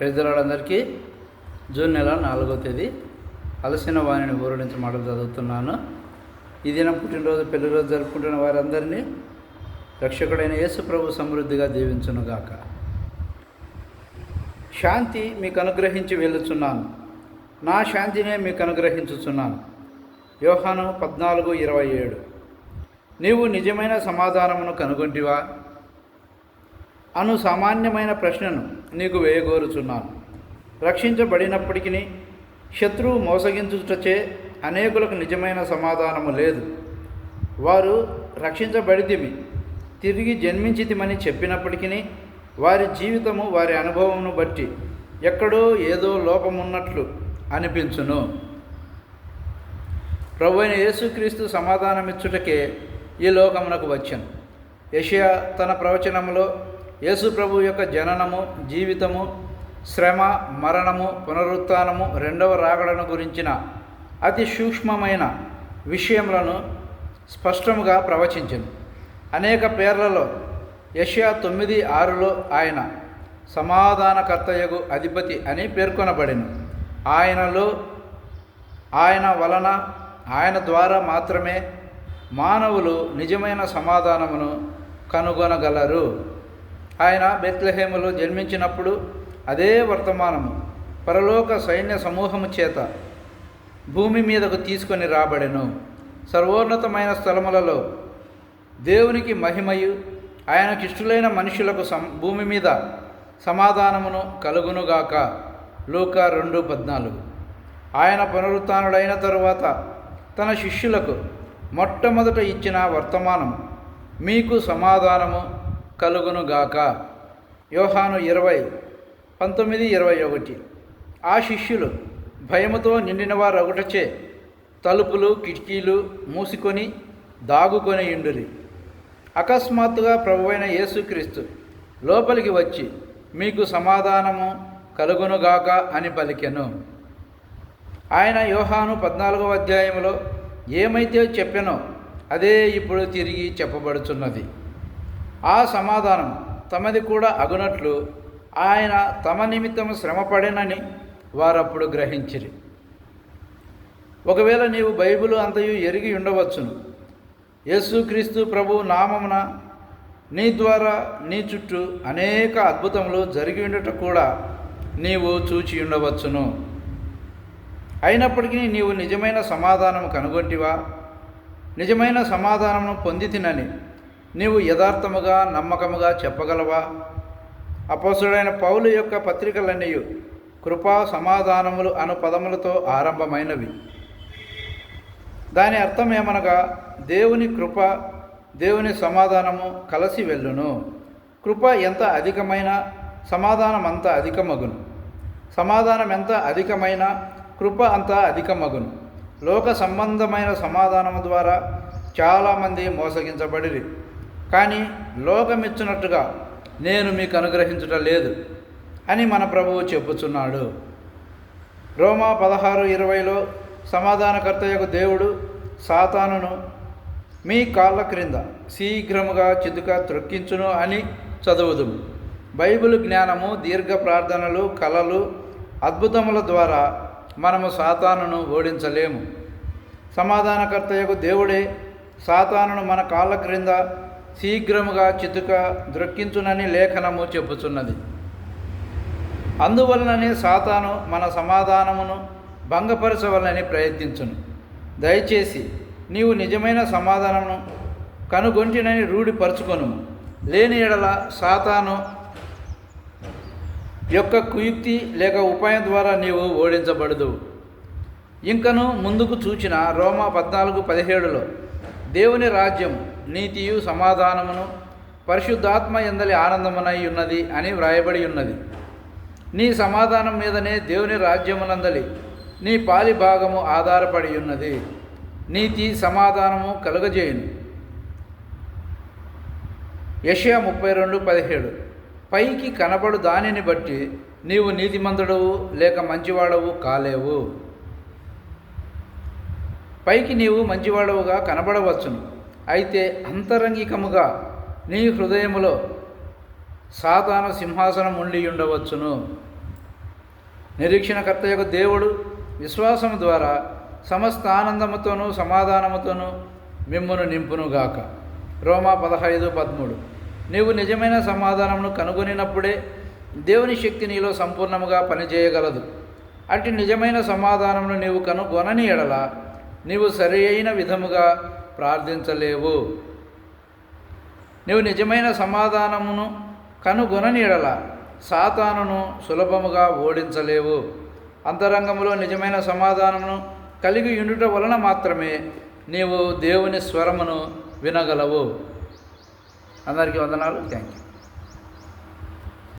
ప్రజలందరికీ జూన్ నెల నాలుగో తేదీ అలసిన వాణిని నుంచి మాటలు చదువుతున్నాను. ఈ దినం పుట్టినరోజు పెళ్ళిరోజు జరుపుకుంటున్న వారందరినీ రక్షకుడైన యేసు ప్రభు సమృద్ధిగా దీవించునుగాక శాంతి మీకు అనుగ్రహించి వెళ్ళుచున్నాను నా శాంతినే మీకు అనుగ్రహించుచున్నాను. యోహాను పద్నాలుగు ఇరవై ఏడు. నీవు నిజమైన సమాధానమును కనుగొంటివా? అను సామాన్యమైన ప్రశ్నను నీకు వేయగోరుచున్నాను. రక్షించబడినప్పటికీ శత్రువు మోసగించుటచే అనేకులకు నిజమైన సమాధానము లేదు. వారు రక్షించబడితిమి తిరిగి జన్మించితిమని చెప్పినప్పటికీ వారి జీవితము వారి అనుభవమును బట్టి ఎక్కడో ఏదో లోపమున్నట్లు అనిపించును. ప్రభు అయిన యేసుక్రీస్తు సమాధానమిచ్చుటకే ఈ లోకమునకు వచ్చాను. యషియా తన ప్రవచనములో యేసు ప్రభు యొక్క జననము జీవితము శ్రమ మరణము పునరుత్థానము రెండవ రాగడను గురించిన అతి సూక్ష్మమైన విషయములను స్పష్టముగా ప్రవచించింది అనేక పేర్లలో యషయా తొమ్మిది ఆరులో ఆయన సమాధానకర్తయగు అధిపతి అని పేర్కొనబడింది ఆయనలో ఆయన వలన ఆయన ద్వారా మాత్రమే మానవులు నిజమైన సమాధానమును కనుగొనగలరు. ఆయన బెత్లహేములో జన్మించినప్పుడు అదే వర్తమానము. పరలోక సైన్య సమూహము చేత భూమి మీదకు తీసుకొని రాబడెను. సర్వోన్నతమైన స్థలములలో దేవునికి మహిమయు ఆయన ఇష్టలైన మనుషులకు సం భూమి మీద సమాధానమును కలుగునుగాక. లూకా రెండు పద్నాలుగు. ఆయన పునరుత్డైన తరువాత తన శిష్యులకు మొట్టమొదట ఇచ్చిన వర్తమానం మీకు సమాధానము కలుగునుగాక. యోహాను ఇరవై పంతొమ్మిది ఇరవై ఒకటి. ఆ శిష్యులు భయముతో నిండిన వారు ఒకటచే తలుపులు కిటికీలు మూసుకొని దాగుకొని ఇండురి అకస్మాత్తుగా ప్రభువైన యేసుక్రీస్తు లోపలికి వచ్చి మీకు సమాధానము కలుగునుగాక అని పలికెను. ఆయన యోహాను పద్నాలుగవ అధ్యాయంలో ఏమైతే చెప్పానో అదే ఇప్పుడు తిరిగి చెప్పబడుచున్నది. ఆ సమాధానం తమది కూడా అగునట్లు ఆయన తమ నిమిత్తం శ్రమపడేనని వారప్పుడు గ్రహించిరి. ఒకవేళ నీవు బైబిల్ అంతయు ఎరిగి ఉండవచ్చును. యేసుక్రీస్తు ప్రభు నామమున నీ ద్వారా నీ చుట్టూ అనేక అద్భుతములు జరిగి ఉండటం కూడా నీవు చూచి ఉండవచ్చును. అయినప్పటికీ నీవు నిజమైన సమాధానం కనుగొంటివా? నిజమైన సమాధానమును పొందితినని నీవు యథార్థముగా నమ్మకముగా చెప్పగలవా? అపోసుడైన పౌలు యొక్క పత్రికలన్నీ కృపా సమాధానములు అను పదములతో ఆరంభమైనవి. దాని అర్థం ఏమనగా దేవుని కృప దేవుని సమాధానము కలిసి వెళ్ళును. కృప ఎంత అధికమైన సమాధానం అంత అధికమగును. సమాధానం ఎంత అధికమైన కృప అంత అధికమగును. లోక సంబంధమైన సమాధానము ద్వారా చాలామంది మోసగించబడిరి. కానీ లోకమిచ్చినట్టుగా నేను మీకు అనుగ్రహించుట లేదు అని మన ప్రభువు చెప్పుచున్నాడు. రోమా పదహారు ఇరవైలో సమాధానకర్త యొక్క దేవుడు సాతానును మీ కాళ్ళ క్రింద శీఘ్రముగా చితుక త్రొక్కించును అని చదువుదు బైబిల్ జ్ఞానము దీర్ఘ ప్రార్థనలు కళలు అద్భుతముల ద్వారా మనము సాతానును ఓడించలేము. సమాధానకర్త యొక్క దేవుడే సాతానును మన కాళ్ళ క్రింద శీఘ్రముగా చితుక దృక్కించునని లేఖనము చెప్పుచున్నది అందువలననే సాతాను మన సమాధానమును భంగపరచవలనని ప్రయత్నించును. దయచేసి నీవు నిజమైన సమాధానమును కనుగొంటినని రూఢిపరచుకొను. లేని ఎడల సాతాను యొక్క కుయుక్తి లేక ఉపాయం ద్వారా నీవు ఓడించబడదు. ఇంకను ముందుకు చూచిన రోమా పద్నాలుగు పదిహేడులో దేవుని రాజ్యం నీతియు సమాధానమును పరిశుద్ధాత్మ ఎందలి ఆనందమునై ఉన్నది అని వ్రాయబడి ఉన్నది. నీ సమాధానం మీదనే దేవుని రాజ్యమునందలి నీ పాలి భాగము ఆధారపడి ఉన్నది. నీతి సమాధానము కలుగజేయును. యషయా ముప్పై రెండు పదిహేడు. పైకి కనబడు దానిని బట్టి నీవు నీతిమంతుడవు లేక మంచివాడవు కాలేవు. పైకి నీవు మంచివాడవుగా కనబడవచ్చును. అయితే అంతరంగికముగా నీ హృదయములో సాతాన సింహాసనం ఉండి ఉండవచ్చును. నిరీక్షణకర్త యొక్క దేవుడు విశ్వాసము ద్వారా సమస్త ఆనందముతోనూ సమాధానముతోనూ మిమ్మును నింపునుగాక. రోమా పదహైదు పదమూడు. నీవు నిజమైన సమాధానమును కనుగొనినప్పుడే దేవుని శక్తి నీలో సంపూర్ణముగా పనిచేయగలదు. అటు నిజమైన సమాధానమును నీవు కనుగొనని ఎడల నీవు సరి అయిన విధముగా ప్రార్థించలేవు. నీవు నిజమైన సమాధానమును కనుగొననీడల. సాతానును సులభముగా ఓడించలేవు. అంతరంగంలో నిజమైన సమాధానమును కలిగి ఉండుట వలన మాత్రమే నీవు దేవుని స్వరమును వినగలవు. అందరికీ వందనాలు. Thank you